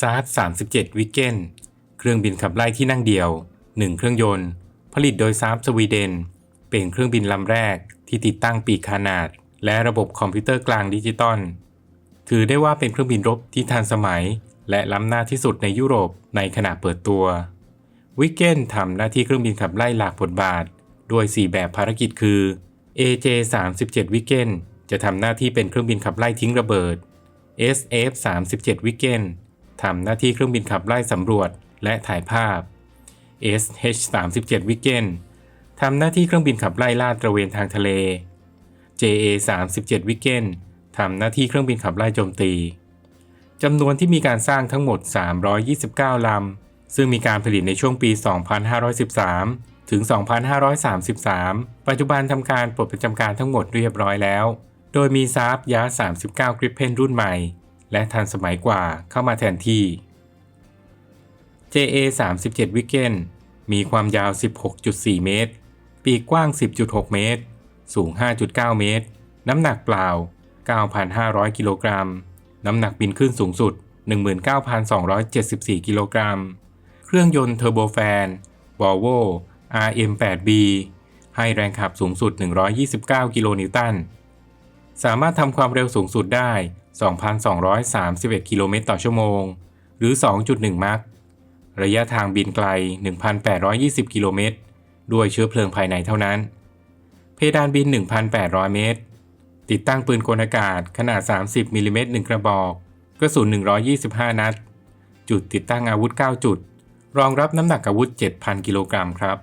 ซาร์37 วิกเกนเครื่องบินขับไล่ที่นั่งเดียว 1 เครื่องยนต์ ผลิตโดยซาร์สวีเดน เป็นเครื่องบินลำแรกที่ติดตั้งปีกขนาด และระบบคอมพิวเตอร์กลางดิจิตอลถือได้ว่าเป็นเครื่องบินรบที่ทันสมัย และล้ำหน้าที่สุดในยุโรปในขณะเปิดตัว วิกเกนทำหน้าที่เครื่องบินขับไล่หลากบทบาทด้วย4 แบบภารกิจคือ AJ 37 วิกเกนจะทำหน้าที่เป็นเครื่องบินขับไล่ทิ้งระเบิด SF 37 วิกเกน ทำหน้าที่เครื่องบินขับไล่สำรวจและถ่ายภาพ SH 37วิกเกนทำหน้าที่เครื่องบินขับไล่ลาดตระเวนทางทะเล JA 37วิกเกนทำหน้าที่เครื่องบินขับไล่โจมตีจำนวนที่มีการสร้างทั้งหมด 329 ลำ ซึ่งมีการผลิตในช่วงปี 2513 ถึง 2533 ปัจจุบันทำการปลดประจำการทั้งหมดเรียบร้อยแล้ว โดยมีซาบยา39 กริปเพนรุ่นใหม่ และทันสมัยกว่าเข้ามาแทนที่ JA 37วิกเกนมีความยาว 16.4 เมตร ปีกกว้าง 10.6 เมตร สูง 5.9 เมตร น้ำหนักเปล่า 9,500 กิโลกรัม น้ำหนักบินขึ้นสูงสุด 19,274 กิโลกรัม เครื่องยนต์เทอร์โบแฟน Volvo RM8B ให้แรงขับสูงสุด 129 กิโลนิวตัน สามารถทำความเร็วสูงสุดได้ 2,231 กิโลเมตรต่อชั่วโมง หรือ 2.1 มัคระยะทางบินไกล 1,820 กิโลเมตร ด้วยเชื้อเพลิงภายในเท่านั้น เพดานบิน 1,800 เมตร ติดตั้งปืนกลอากาศขนาด 30 มิลลิเมตร1กระบอก กระสุน 125 นัด จุดติดตั้งอาวุธ 9 จุด รองรับน้ำหนักอาวุธ 7,000 กิโลกรัมครับ